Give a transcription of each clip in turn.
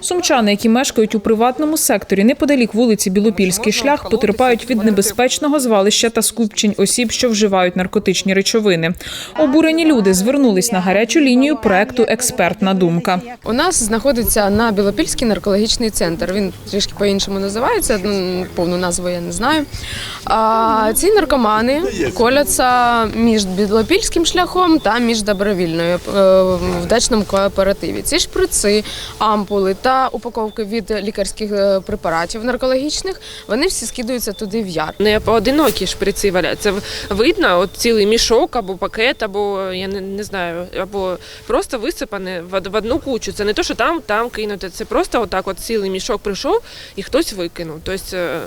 Сумчани, які мешкають у приватному секторі неподалік вулиці Білопільський шлях, потерпають від небезпечного звалища та скупчень осіб, що вживають наркотичні речовини. Обурені люди звернулись на гарячу лінію проекту Експертна думка. У нас знаходиться на Білопільський наркологічний центр. Він трішки по-іншому називається, повну назву я не знаю. А ці наркомани коляться між Білопільським шляхом та між добровільною е, в дачному кооперативі. Ці шприци, ампули та упаковки від лікарських е, препаратів наркологічних, вони всі скидаються туди в яр. Не поодинокі шприци валяються. Видно, от цілий мішок або пакет, або я не, не знаю, або просто висипане в, одну кучу. Це не то, що там, там кинути. Це просто отак, от цілий мішок прийшов і хтось викинув. Тобто е,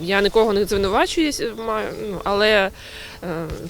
я нікого не звинувачую, маю, ну, але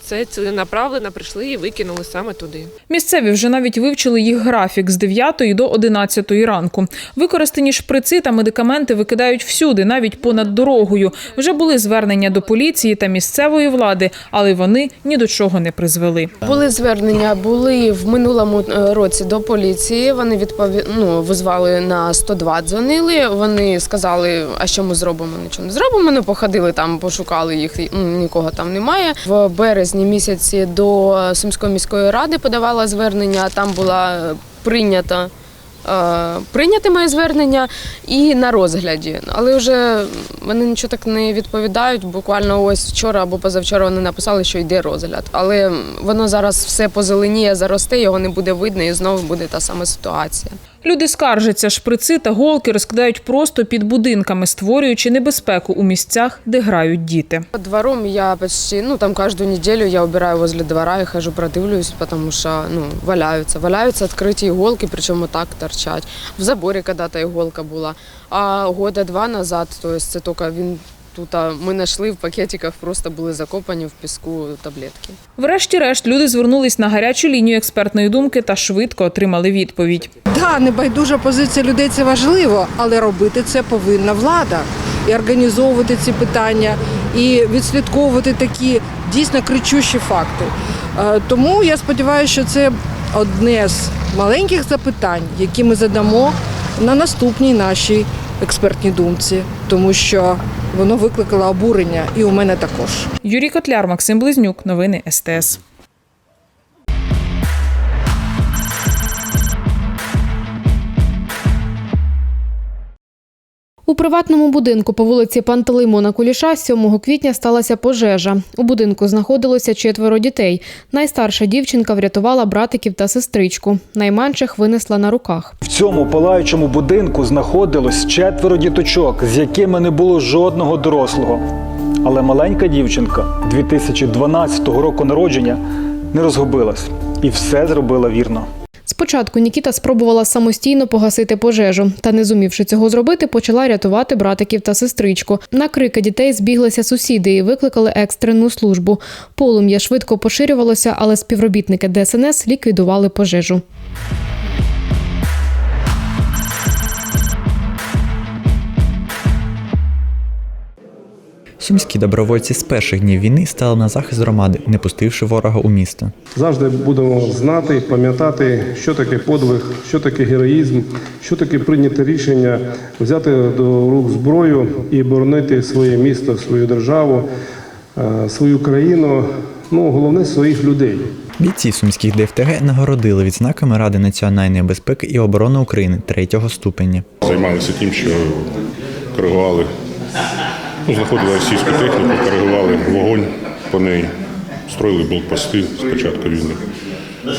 це ціленаправленно прийшли і викинули саме туди. Місцеві вже навіть вивчили їх графік з 9 до 11 ранку. Використані шприци та медикаменти викидають всюди, навіть понад дорогою. Вже були звернення до поліції та місцевої влади, але вони ні до чого не призвели. Були звернення, були в минулому е, році до поліції. Вони відпові... ну, визвали на 102, дзвонили. Вони сказали, а що ми зробимо? Нічого не зробимо. Ми походили там, пошукали їх. Нікого там немає. В березні місяці до Сумської міської ради подавала звернення. Там була е, прийнята. е, Прийняти моє звернення і на розгляді, але вже вони нічого так не відповідають. Буквально ось вчора або позавчора вони написали, що йде розгляд. Але воно зараз все позеленіє, заросте, його не буде видно, і знову буде та сама ситуація. Люди скаржаться, шприци та голки розкидають просто під будинками, створюючи небезпеку у місцях, де грають діти. Двором я почти, ну там каждую неделю я убираю возле двора и хожу, продивлюсь, потому что, ну. Валяются открытые иголки, причем вот так торчать. В заборе когда-то иголка була. А года два назад, то це тільки він тут, ми знайшли в пакетиках, просто були закопані в піску таблетки. Врешті-решт люди звернулись на гарячу лінію експертної думки та швидко отримали відповідь. Да, небайдужа позиція людей це важливо, але робити це повинна влада і організовувати ці питання, і відслідковувати такі дійсно кричущі факти. Е, Тому я сподіваюся, що це одне з маленьких запитань, які ми задамо на наступній нашій експертній думці, тому що воно викликало обурення, і у мене також. Юрій Котляр, Максим Близнюк. Новини СТС. У приватному будинку по вулиці Пантелеймона Куліша 7 квітня сталася пожежа. У будинку знаходилося четверо дітей. Найстарша дівчинка врятувала братиків та сестричку. Найменших винесла на руках. В цьому палаючому будинку знаходилось четверо діточок, з якими не було жодного дорослого. Але маленька дівчинка 2012 року народження не розгубилась і все зробила вірно. Спочатку Нікіта спробувала самостійно погасити пожежу, та не зумівши цього зробити, почала рятувати братиків та сестричку. На крики дітей збіглися сусіди і викликали екстрену службу. Полум'я швидко поширювалося, але співробітники ДСНС ліквідували пожежу. Сумські добровольці з перших днів війни стали на захист громади, не пустивши ворога у місто. Завжди будемо знати, пам'ятати, що таке подвиг, що таке героїзм, що таке прийняти рішення взяти до рук зброю і боронити своє місто, свою державу, е, свою країну. Ну головне своїх людей. Бійці сумських ДФТГ нагородили відзнаками Ради національної безпеки і оборони України третього ступеня. Займалися тим, що коригували, ну, знаходили російську техніку, коригували вогонь по неї, строїли блокпости з початку війни.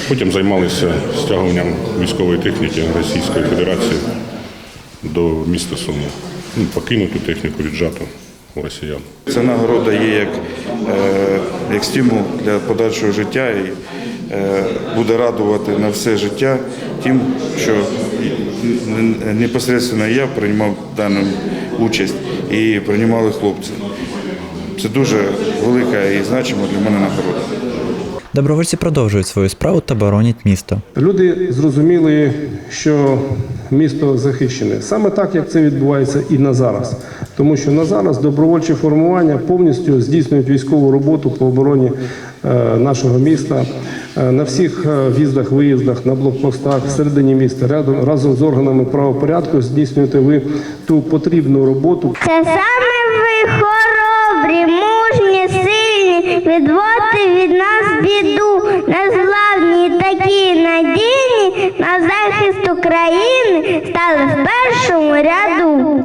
Потім займалися стягуванням військової техніки Російської Федерації до міста Суми. Ну, покинуту техніку віджату росіян. Ця нагорода є як, е, як стимул для подальшого життя і буде радувати на все життя тим, що непосередньо я приймав дану участь і приймали хлопці. Це дуже велика і значима для мене нагорода. Добровольці продовжують свою справу та боронять місто. Люди зрозуміли, що місто захищене. Саме так, як це відбувається і на зараз. Тому що на зараз добровольчі формування повністю здійснюють військову роботу по обороні е, нашого міста Е, на всіх е, в'їздах, виїздах, на блокпостах, всередині міста, рядом разом з органами правопорядку здійснюєте ви ту потрібну роботу, Це саме ви хоробрі, мужні, сильні, відводьте від нас біду, незглавні такі надійні, на захист України стали в першому ряду.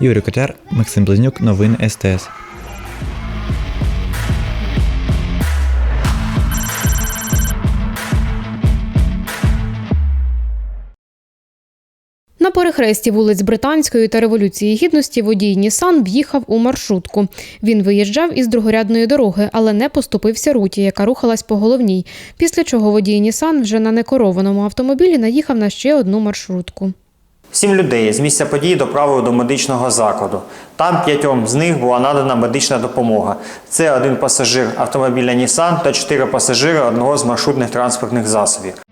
Юрій Котяр, Максим Близнюк, новини СТС. Перехресті вулиць Британської та Революції Гідності водій Нісан в'їхав у маршрутку. Він виїжджав із другорядної дороги, але не поступився руті, яка рухалась по головній. Після чого водій Нісан вже на некерованому автомобілі наїхав на ще одну маршрутку. Сім людей з місця події доправили до медичного закладу. Там п'ятьом з них була надана медична допомога. Це один пасажир автомобіля Нісан та чотири пасажири одного з маршрутних транспортних засобів.